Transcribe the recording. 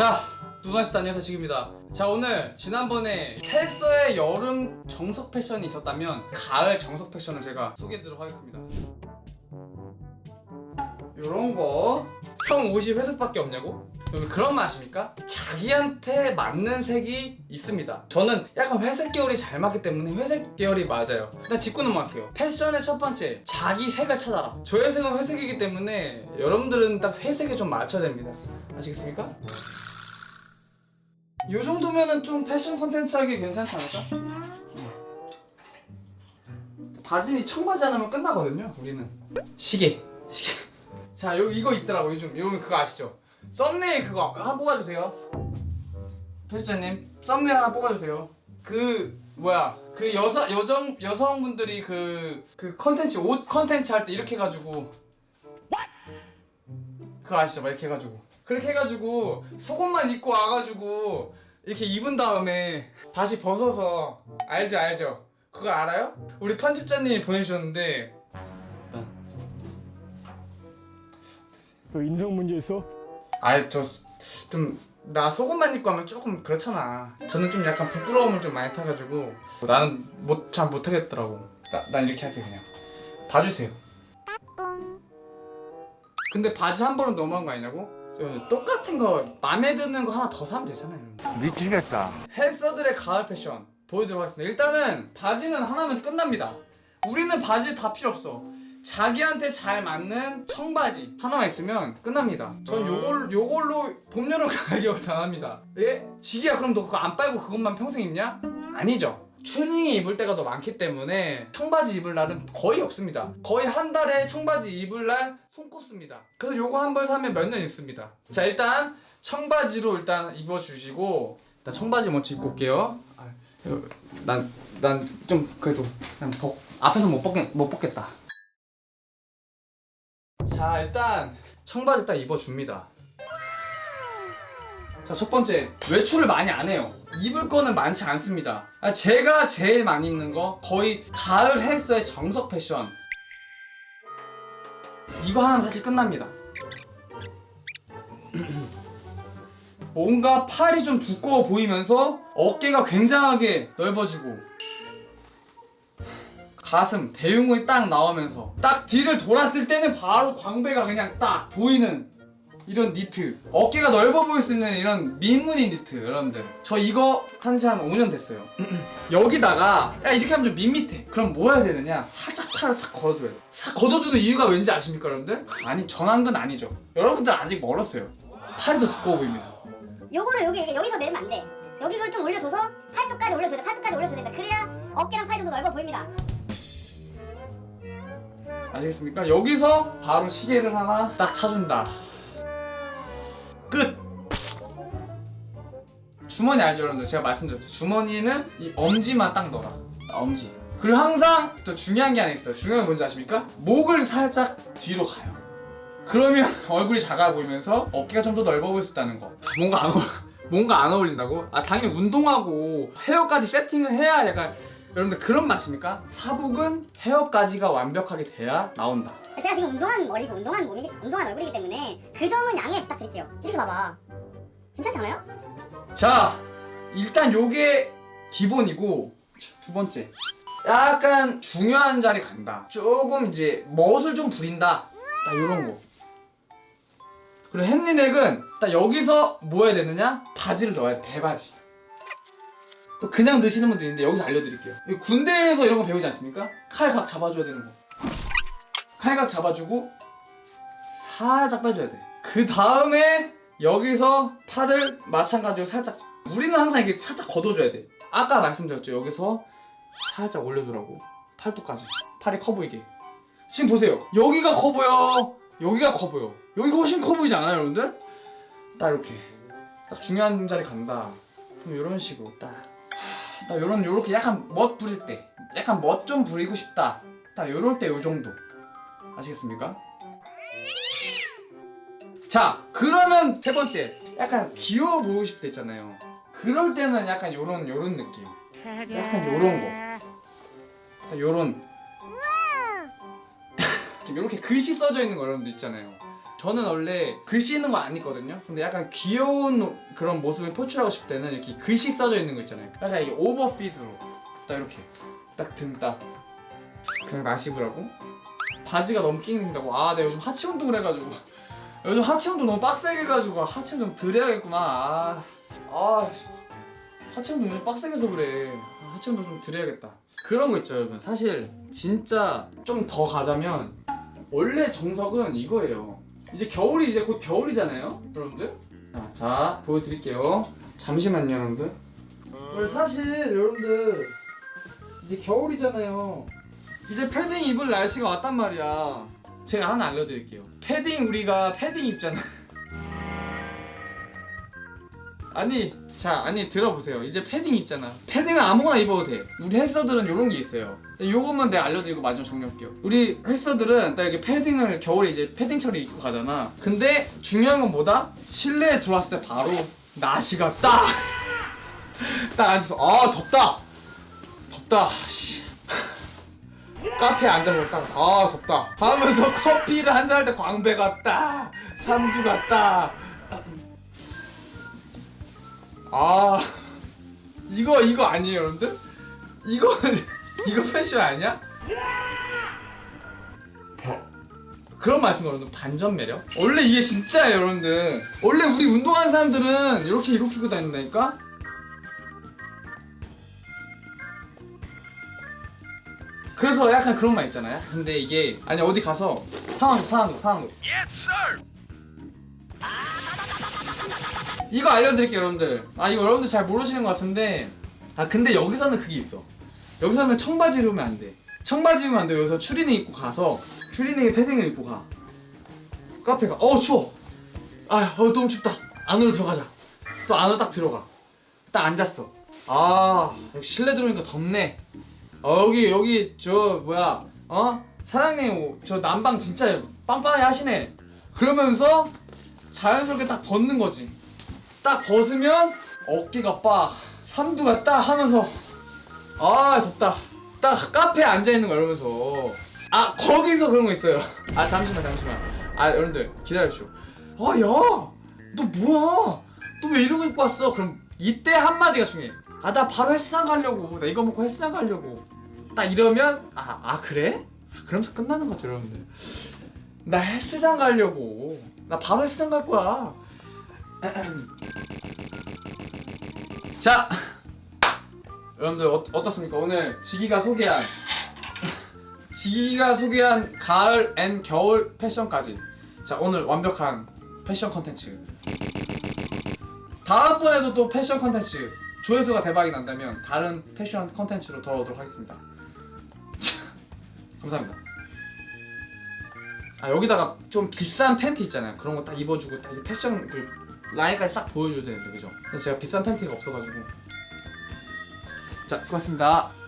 자, 누나스 안녕하세요 지금입니다. 자 오늘 지난번에 헬서의 여름 정석 패션이 있었다면 가을 정석 패션을 제가 소개해드리도록 하겠습니다. 요런 거. 형 옷이 회색밖에 없냐고? 그런 말 아십니까? 자기한테 맞는 색이 있습니다. 저는 약간 회색 계열이 잘 맞기 때문에 회색 계열이 맞아요. 일단 짚고 넘어갈게요. 패션의 첫 번째, 자기 색을 찾아라. 저의 색은 회색이기 때문에 여러분들은 딱 회색에 좀 맞춰야 됩니다. 아시겠습니까? 이 정도면은 좀 패션 콘텐츠 하기 괜찮지 않을까? 바지 청바지 하나면 끝나거든요. 우리는 시계, 시계. 자, 요 이거 있더라고 요즘 요즘 그거 아시죠? 썸네일 그거 하나 뽑아주세요. 편집자님 썸네일 하나 뽑아주세요. 그 뭐야 그 여성 여정 여성분들이 그그 컨텐츠 옷 컨텐츠 할 때 이렇게 해가지고 그거 아시죠? 막 이렇게 해가지고 그렇게 해가지고 속옷만 입고 와가지고 이렇게 입은 다음에 다시 벗어서 알죠 알죠? 그거 알아요? 우리 편집자님이 보내주셨는데 일단 그 인성 문제 있어? 아이 저좀 나 속옷만 입고 하면 조금 그렇잖아. 저는 좀 약간 부끄러움을 좀 많이 타가지고 나는 못 잘 못하겠더라고. 나, 난 이렇게 할게 그냥. 봐주세요. 근데 바지 한 번은 너무한 거 아니냐고? 저 똑같은 거 마음에 드는 거 하나 더 사면 되잖아요. 미치겠다. 헬서들의 가을 패션 보여드리도록 하겠습니다. 일단은 바지는 하나면 끝납니다. 우리는 바지 다 필요 없어. 자기한테 잘 맞는 청바지 하나만 있으면 끝납니다. 전 요걸 요걸로 봄 여름 가격을 다 합니다. 예? 지기야 그럼 너 그거 안 빨고 그것만 평생 입냐? 아니죠. 추닝이 입을 때가 더 많기 때문에 청바지 입을 날은 거의 없습니다. 거의 한 달에 청바지 입을 날 손꼽습니다. 그래서 요거 한 벌 사면 몇 년 입습니다. 자 일단 청바지로 일단 입어주시고 일단 청바지 먼저 입고 올게요. 난 난 좀 그래도 그냥 벗 앞에서 못 벗겠 못 벗겠다. 자 일단 청바지 딱 입어줍니다. 자 첫 번째 외출을 많이 안 해요. 입을 거는 많지 않습니다. 아, 제가 제일 많이 입는 거 거의 가을 헬스의 정석 패션. 이거 하나면 사실 끝납니다. 뭔가 팔이 좀 두꺼워 보이면서 어깨가 굉장하게 넓어지고 가슴 대흉근이 딱 나오면서 딱 뒤를 돌았을 때는 바로 광배가 그냥 딱 보이는 이런 니트 어깨가 넓어 보일 수 있는 이런 민무늬 니트 여러분들 저 이거 산지 한 5년 됐어요 여기다가 야 이렇게 하면 좀 밋밋해 그럼 뭐 해야 되느냐 살짝 팔을 싹 걸어줘야 돼싹 걷어주는 이유가 왠지 아십니까 여러분들? 아니 전환근 아니죠 여러분들 아직 멀었어요 팔이 더 두꺼워 보입니다 요거를 여기 여기- 여기서 내면 안 돼. 여기 이걸 좀 올려줘서 팔뚝까지 올려줘야 돼. 팔뚝까지 올려줘야 된다. 그래야 어깨랑 팔좀더 넓어 보입니다. 아시겠습니까? 여기서 바로 시계를 하나 딱 차준다. 끝! 주머니 알죠, 여러분들? 제가 말씀드렸죠. 주머니에는 이 엄지만 딱 넣어라. 아, 엄지. 그리고 항상 또 중요한 게 하나 있어요. 중요한 게 뭔지 아십니까? 목을 살짝 뒤로 가요. 그러면 얼굴이 작아 보이면서 어깨가 좀 더 넓어 보일 수 있다는 거. 뭔가 안 어울린다고? 아, 당연히 운동하고 헤어까지 세팅을 해야 약간 여러분들 그런 맛입니까? 사복은 헤어까지가 완벽하게 돼야 나온다. 제가 지금 운동한 머리고 운동한 몸이 운동한 얼굴이기 때문에 그 점은 양해 부탁드릴게요. 이렇게 봐봐. 괜찮지 않아요? 자, 일단 요게 기본이고 자, 두 번째. 약간 중요한 자리 간다. 조금 이제 멋을 좀 부린다. 딱 요런 거. 그리고 햄리넥은 딱 여기서 뭐 해야 되느냐? 바지를 넣어야 돼. 대바지. 또 그냥 드시는 분들 있는데 여기서 알려드릴게요. 이 군대에서 이런 거 배우지 않습니까? 칼각 잡아줘야 되는 거. 칼각 잡아주고 살짝 빼줘야 돼. 그 다음에 여기서 팔을 마찬가지로 살짝 우리는 항상 이렇게 살짝 걷어줘야 돼. 아까 말씀드렸죠. 여기서 살짝 올려주라고 팔뚝까지 팔이 커 보이게. 지금 보세요. 여기가 커 보여. 여기가 커 보여. 여기가 훨씬 커 보이지 않아요, 여러분들? 딱 이렇게 딱 중요한 자리 간다. 그럼 이런 식으로 딱. 하, 딱 요런 요렇게 약간 멋 부릴 때, 약간 멋 좀 부리고 싶다. 딱 요럴 때 요 정도. 아시겠습니까? 자, 그러면 세 번째. 약간 귀여워 보이고 싶을 때 있잖아요. 그럴 때는 약간 요런 요런 느낌. 약간 요런 거. 자, 요런. 이렇게 글씨 써져 있는 거 여러분들 있잖아요. 저는 원래 글씨 있는 거안 입거든요. 근데 약간 귀여운 그런 모습을 표출하고 싶을 때는 이렇게 글씨 써져 있는 거 있잖아요. 약간 이게 오버핏으로 딱 이렇게 딱 등 딱. 그냥 나시브라고? 바지가 너무 끼는다고. 아 내가 요즘 하체 운동을 해가지고. 요즘 하체 운동 너무 빡세게 해가지고. 하체 운동 덜 해야겠구나 아, 아 하체 운동 요즘 빡세게 해서 그래. 아, 하체 운동 좀 드려야겠다. 그런 거 있죠 여러분. 사실 진짜 좀 더 가자면 원래 정석은 이거예요 이제 겨울이 이제 곧 겨울이잖아요 여러분들. 자, 자 보여드릴게요. 잠시만요 여러분들. 원래 사실 여러분들 이제 겨울이잖아요. 이제 패딩 입을 날씨가 왔단 말이야. 제가 하나 알려드릴게요. 패딩 우리가 패딩 입잖아 아니 자 아니 들어보세요. 이제 패딩 입잖아. 패딩은 아무거나 입어도 돼. 우리 헬서들은 이런 게 있어요. 요것만 내가 알려드리고 마지막 정리할게요. 우리 헬서들은 딱 이렇게 패딩을 겨울에 이제 패딩 처리 입고 가잖아. 근데 중요한 건 뭐다? 실내에 들어왔을 때 바로 나시가 딱! 딱 앉아서 아 덥다! 덥다 씨. 카페에 앉아서 딱 아 덥다. 하면서 커피를 한잔 할 때 광배가 딱 삼두가 딱 아 이거 이거 아니에요 여러분들? 이거 이거 패션 아니야? 그런 말씀 여러분들 반전 매력? 원래 이게 진짜예요 여러분들 원래 우리 운동하는 사람들은 이렇게 이렇게 입고 다닌다니까? 그래서 약간 그런 말 있잖아요 근데 이게 아니 어디 가서 상황 상황 상황 이거 알려드릴게요 여러분들. 아 이거 여러분들 잘 모르시는 것 같은데. 아 근데 여기서는 그게 있어. 여기서는 청바지 입으면 안돼. 청바지 입으면 안돼. 여기서 추리닝 입고 가서 추리닝에 패딩을 입고 가. 카페 가. 어 추워. 아 어, 너무 춥다. 안으로 들어가자. 또 안으로 딱 들어가. 딱 앉았어. 아 역시 실내 들어오니까 덥네. 어 여기 여기 저 뭐야. 어? 사장님 저 난방 진짜 빵빵하게 하시네. 그러면서 자연스럽게 딱 벗는 거지 딱 벗으면 어깨가 빡 삼두가 딱 하면서 아 덥다. 딱 카페에 앉아 있는 거 이러면서. 아 거기서 그런 거 있어요. 아 잠시만 잠시만. 아 여러분들 기다려주시오. 아야너 뭐야? 너 왜 이러고 입고 왔어? 그럼 이때 한마디가 중요해. 아 나 바로 헬스장 가려고. 나 이거 먹고 헬스장 가려고. 딱 이러면 아, 아 그래? 아, 그러면서 끝나는 거죠 여러분들. 나 헬스장 가려고. 나 바로 헬스장 갈 거야 자 여러분들 어, 어떻습니까? 오늘 지기가 소개한 지기가 소개한 가을 앤 겨울 패션까지. 자 오늘 완벽한 패션 컨텐츠. 다음번에도 또 패션 컨텐츠 조회수가 대박이 난다면 다른 패션 컨텐츠로 돌아오도록 하겠습니다. 감사합니다. 아 여기다가 좀 비싼 팬티 있잖아요. 그런 거 딱 입어주고 딱이 패션 그 라인까지 딱 보여줘야 되는데 그죠? 제가 비싼 팬티가 없어가지고 자 수고하셨습니다